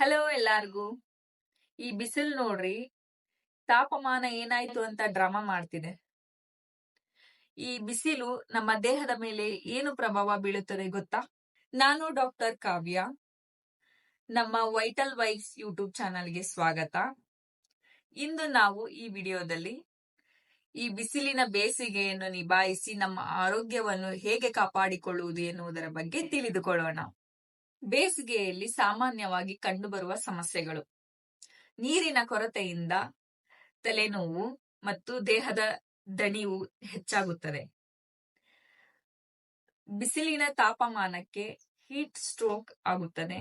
Hello ಎಲ್ಲಾರ್ಗೂ. ಈ ಬಿಸಿಲು ನೋಡ್ರಿ, ತಾಪಮಾನ ಏನಾಯ್ತು ಅಂತ ಡ್ರಾಮಾ ಮಾಡ್ತಿದೆ. ಈ ಬಿಸಿಲು ನಮ್ಮ ದೇಹದ ಮೇಲೆ ಏನು ಪ್ರಭಾವ ಬೀಳುತ್ತದೆ ಗೊತ್ತಾ? ನಾನು ಡಾಕ್ಟರ್ ಕಾವ್ಯ. ನಮ್ಮ ವೈಟಲ್ ವೈಫ್ಸ್ ಯೂಟ್ಯೂಬ್ ಚಾನಲ್ಗೆ ಸ್ವಾಗತ. ಇಂದು ನಾವು ಈ ವಿಡಿಯೋದಲ್ಲಿ ಈ ಬಿಸಿಲಿನ ಬೇಸಿಗೆಯನ್ನು ನಿಭಾಯಿಸಿ ನಮ್ಮ ಆರೋಗ್ಯವನ್ನು ಹೇಗೆ ಕಾಪಾಡಿಕೊಳ್ಳುವುದು ಎನ್ನುವುದರ ಬಗ್ಗೆ ತಿಳಿದುಕೊಳ್ಳೋಣ. ಬೇಸಿಗೆಯಲ್ಲಿ ಸಾಮಾನ್ಯವಾಗಿ ಕಂಡುಬರುವ ಸಮಸ್ಯೆಗಳು. ನೀರಿನ ಕೊರತೆಯಿಂದ ತಲೆನೋವು ಮತ್ತು ದೇಹದ ದಣಿವು ಹೆಚ್ಚಾಗುತ್ತದೆ. ಬಿಸಿಲಿನ ತಾಪಮಾನಕ್ಕೆ ಹೀಟ್ ಸ್ಟ್ರೋಕ್ ಆಗುತ್ತದೆ.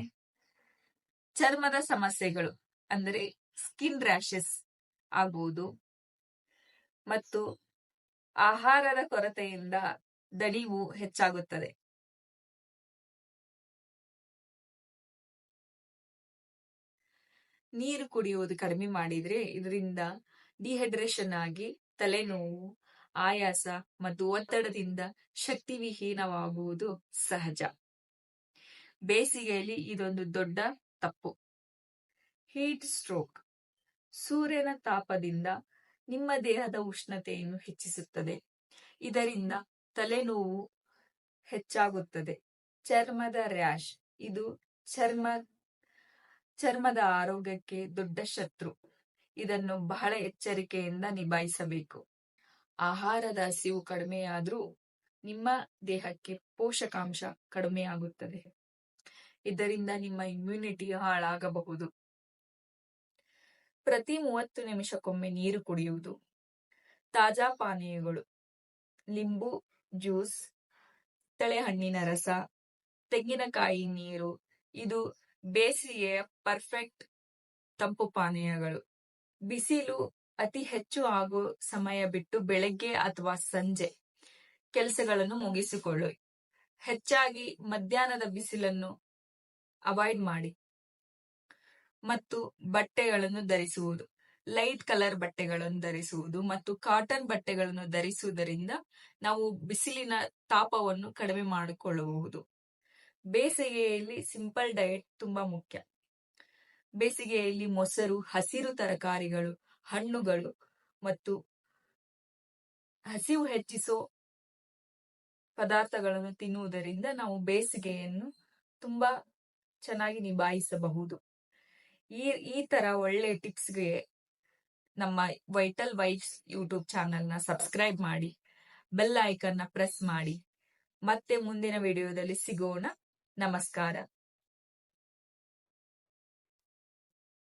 ಚರ್ಮದ ಸಮಸ್ಯೆಗಳು, ಅಂದರೆ ಸ್ಕಿನ್ ರ್ಯಾಷಸ್ ಆಗುವುದು ಮತ್ತು ಆಹಾರದ ಕೊರತೆಯಿಂದ ದಣಿವು ಹೆಚ್ಚಾಗುತ್ತದೆ. ನೀರು ಕುಡಿಯುವುದು ಕಡಿಮೆ ಮಾಡಿದ್ರೆ ಇದರಿಂದ ಡಿಹೈಡ್ರೇಷನ್ ಆಗಿ ತಲೆನೋವು, ಆಯಾಸ ಮತ್ತು ಒತ್ತಡದಿಂದ ಶಕ್ತಿವಿಹೀನವಾಗುವುದು ಸಹಜ. ಬೇಸಿಗೆಯಲ್ಲಿ ಇದೊಂದು ದೊಡ್ಡ ತಪ್ಪು. ಹೀಟ್ ಸ್ಟ್ರೋಕ್ ಸೂರ್ಯನ ತಾಪದಿಂದ ನಿಮ್ಮ ದೇಹದ ಉಷ್ಣತೆಯನ್ನು ಹೆಚ್ಚಿಸುತ್ತದೆ. ಇದರಿಂದ ತಲೆನೋವು ಹೆಚ್ಚಾಗುತ್ತದೆ. ಚರ್ಮದ ರ್ಯಾಶ್ ಇದು ಚರ್ಮ ಚರ್ಮದ ಆರೋಗ್ಯಕ್ಕೆ ದೊಡ್ಡ ಶತ್ರು. ಇದನ್ನು ಬಹಳ ಎಚ್ಚರಿಕೆಯಿಂದ ನಿಭಾಯಿಸಬೇಕು. ಆಹಾರದ ಹಸಿವು ಕಡಿಮೆಯಾದ್ರೂ ನಿಮ್ಮ ದೇಹಕ್ಕೆ ಪೋಷಕಾಂಶ ಕಡಿಮೆಯಾಗುತ್ತದೆ. ಇದರಿಂದ ನಿಮ್ಮ ಇಮ್ಯುನಿಟಿ ಹಾಳಾಗಬಹುದು. ಪ್ರತಿ ಮೂವತ್ತು ನಿಮಿಷಕ್ಕೊಮ್ಮೆ ನೀರು ಕುಡಿಯುವುದು. ತಾಜಾ ಪಾನೀಯಗಳು, ಲಿಂಬು, ಜ್ಯೂಸ್, ತಳೆಹಣ್ಣಿನ ರಸ, ತೆಂಗಿನಕಾಯಿ ನೀರು, ಇದು ಬೇಸಿಗೆಯ ಪರ್ಫೆಕ್ಟ್ ತಂಪು ಪಾನೀಯಗಳು. ಬಿಸಿಲು ಅತಿ ಹೆಚ್ಚು ಆಗೋ ಸಮಯ ಬಿಟ್ಟು ಬೆಳಗ್ಗೆ ಅಥವಾ ಸಂಜೆ ಕೆಲಸಗಳನ್ನು ಮುಗಿಸಿಕೊಳ್ಳಿ. ಹೆಚ್ಚಾಗಿ ಮಧ್ಯಾಹ್ನದ ಬಿಸಿಲನ್ನು ಅವಾಯ್ಡ್ ಮಾಡಿ. ಮತ್ತು ಬಟ್ಟೆಗಳನ್ನು ಧರಿಸುವುದು. ಲೈಟ್ ಕಲರ್ ಬಟ್ಟೆಗಳನ್ನು ಧರಿಸುವುದು ಮತ್ತು ಕಾಟನ್ ಬಟ್ಟೆಗಳನ್ನು ಧರಿಸುವುದರಿಂದ ನಾವು ಬಿಸಿಲಿನ ತಾಪವನ್ನು ಕಡಿಮೆ ಮಾಡಿಕೊಳ್ಳಬಹುದು. ಬೇಸಿಗೆಯಲ್ಲಿ ಸಿಂಪಲ್ ಡಯಟ್ ತುಂಬಾ ಮುಖ್ಯ. ಬೇಸಿಗೆಯಲ್ಲಿ ಮೊಸರು, ಹಸಿರು ತರಕಾರಿಗಳು, ಹಣ್ಣುಗಳು ಮತ್ತು ಹಸಿವು ಹೆಚ್ಚಿಸೋ ಪದಾರ್ಥಗಳನ್ನು ತಿನ್ನುವುದರಿಂದ ನಾವು ಬೇಸಿಗೆಯನ್ನು ತುಂಬಾ ಚೆನ್ನಾಗಿ ನಿಭಾಯಿಸಬಹುದು. ಈ ಈ ತರ ಒಳ್ಳೆ ಟಿಪ್ಸ್ಗೆ ನಮ್ಮ ವೈಟಲ್ ವೈಫ್ಸ್ ಯೂಟ್ಯೂಬ್ ಚಾನೆಲ್ನ ಸಬ್ಸ್ಕ್ರೈಬ್ ಮಾಡಿ, ಬೆಲ್ ಐಕನ್ನ ಪ್ರೆಸ್ ಮಾಡಿ. ಮತ್ತೆ ಮುಂದಿನ ವಿಡಿಯೋದಲ್ಲಿ ಸಿಗೋಣ. ನಮಸ್ಕಾರ